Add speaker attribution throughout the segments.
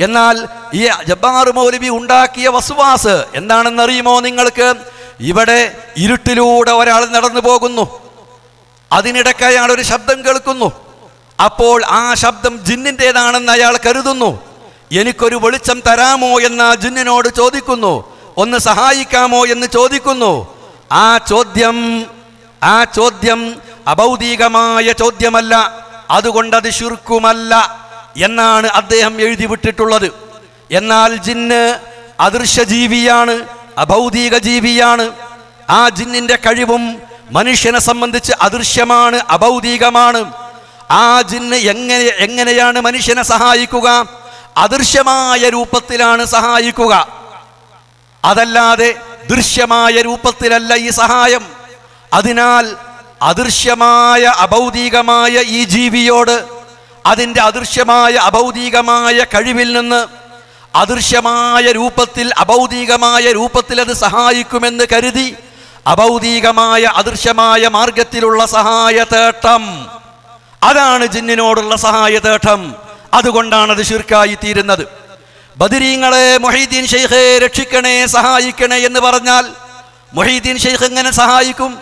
Speaker 1: എന്നാൽ ഈ ജബ്ബാർ മൗലവി ഉണ്ടാക്കിയ വസുവാസ് എന്താണെന്നറിയുമോ നിങ്ങൾക്ക്? ഇവിടെ ഇരുട്ടിലൂടെ ഒരാൾ നടന്നു പോകുന്നു. അതിനിടയ്ക്ക് അയാൾ ഒരു ശബ്ദം കേൾക്കുന്നു. അപ്പോൾ ആ ശബ്ദം ജിന്നിന്റെതാണെന്ന് അയാൾ കരുതുന്നു. എനിക്കൊരു വെളിച്ചം തരാമോ എന്ന് ആ ജിന്നിനോട് ചോദിക്കുന്നു. ഒന്ന് സഹായിക്കാമോ എന്ന് ചോദിക്കുന്നു. ആ ചോദ്യം ആ ചോദ്യം അഭൗതികമായ ചോദ്യമല്ല. അതുകൊണ്ടത് ശുർക്കുമല്ല. എന്നാണ് അദ്ദേഹം എഴുതി വിട്ടിട്ടുള്ളത് എന്നാൽ ജിന്ന് അദൃശ്യ ജീവിയാണ് അഭൗതിക ജീവിയാണ് ആ ജിന്നിന്റെ കഴിവും മനുഷ്യനെ സംബന്ധിച്ച് അദൃശ്യമാണ് അഭൗതികമാണ്. ആ ജിന്ന് എങ്ങനെ എങ്ങനെയാണ് മനുഷ്യനെ സഹായിക്കുക? അദൃശ്യമായ രൂപത്തിലാണ് സഹായിക്കുക. അതല്ലാതെ ദൃശ്യമായ രൂപത്തിലല്ല ഈ സഹായം. അതിനാൽ അദൃശ്യമായ അഭൗതികമായ ഈ ജീവിയോട് അതിന്റെ അദൃശ്യമായ അഭൗതികമായ കഴിവിൽ നിന്ന് അദൃശ്യമായ രൂപത്തിൽ അഭൗതികമായ രൂപത്തിൽ അത് സഹായിക്കുമെന്ന് കരുതി അഭൗതികമായ അദൃശ്യമായ മാർഗത്തിലുള്ള സഹായ തേട്ടം അതാണ് ജിന്നിനോടുള്ള സഹായ തേട്ടം അതുകൊണ്ടാണ് അത് ശുർക്കായി തീരുന്നത്. ബദിരീങ്ങളെ മൊഹീദ്ദീൻ ഷെയ്ഖെ രക്ഷിക്കണേ സഹായിക്കണേ എന്ന് പറഞ്ഞാൽ മൊഹീദ്ദീൻ ഷെയ്ഖ് എങ്ങനെ സഹായിക്കും?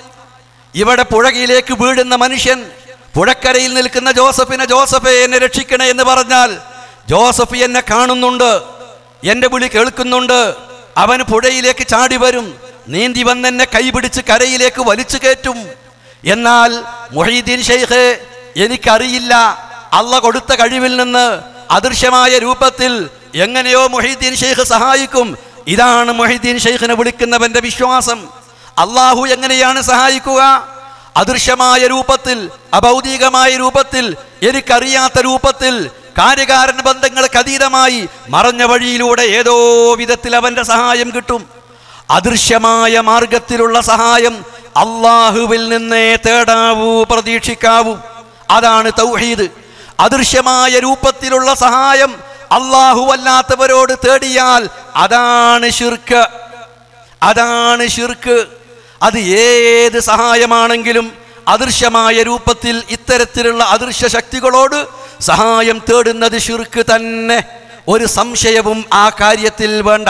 Speaker 1: ഇവിടെ പുഴകിലേക്ക് വീഴുന്ന മനുഷ്യൻ പുഴക്കരയിൽ നിൽക്കുന്ന ജോസഫിനെ ജോസഫെ എന്നെ രക്ഷിക്കണേ എന്ന് പറഞ്ഞാൽ ജോസഫ് എന്നെ കാണുന്നുണ്ട് എന്റെ വിളി കേൾക്കുന്നുണ്ട് അവൻ പുഴയിലേക്ക് ചാടി വരും നീന്തി വന്നെന്നെ കൈപിടിച്ച് കരയിലേക്ക് വലിച്ചു കയറ്റും. എന്നാൽ മൊഹീദ്ദീൻ ഷെയ്ഖ് എനിക്കറിയില്ല അള്ള കൊടുത്ത കഴിവിൽ നിന്ന് അദൃശ്യമായ രൂപത്തിൽ എങ്ങനെയോ മൊഹീദ്ദീൻ ഷെയ്ഖ് സഹായിക്കും. ഇതാണ് മൊഹീദ്ദീൻ ഷെയ്ഖിനെ വിളിക്കുന്നവന്റെ വിശ്വാസം. അള്ളാഹു എങ്ങനെയാണ് സഹായിക്കുക? അദൃശ്യമായ രൂപത്തിൽ അഭൗതികമായ രൂപത്തിൽ എനിക്കറിയാത്ത രൂപത്തിൽ കാര്യകാരൻ ബന്ധങ്ങൾക്ക് അതീതമായി മറഞ്ഞ വഴിയിലൂടെ ഏതോ വിധത്തിൽ അവന്റെ സഹായം കിട്ടും. അദൃശ്യമായ മാർഗത്തിലുള്ള സഹായം അള്ളാഹുവിൽ നിന്നേ തേടാവൂ പ്രതീക്ഷിക്കാവൂ. അതാണ് തൗഹീദ്. അദൃശ്യമായ രൂപത്തിലുള്ള സഹായം അള്ളാഹു അല്ലാത്തവരോട് തേടിയാൽ അതാണ് ശിർക്ക്. അതാണ് ഷിർക്ക് അത് ഏത് സഹായമാണെങ്കിലും അദൃശ്യമായ രൂപത്തിൽ ഇത്തരത്തിലുള്ള അദൃശ്യ ശക്തികളോട് സഹായം തേടുന്നത് ശുർക്ക് തന്നെ. ഒരു സംശയവും ആ കാര്യത്തിൽ വേണ്ട.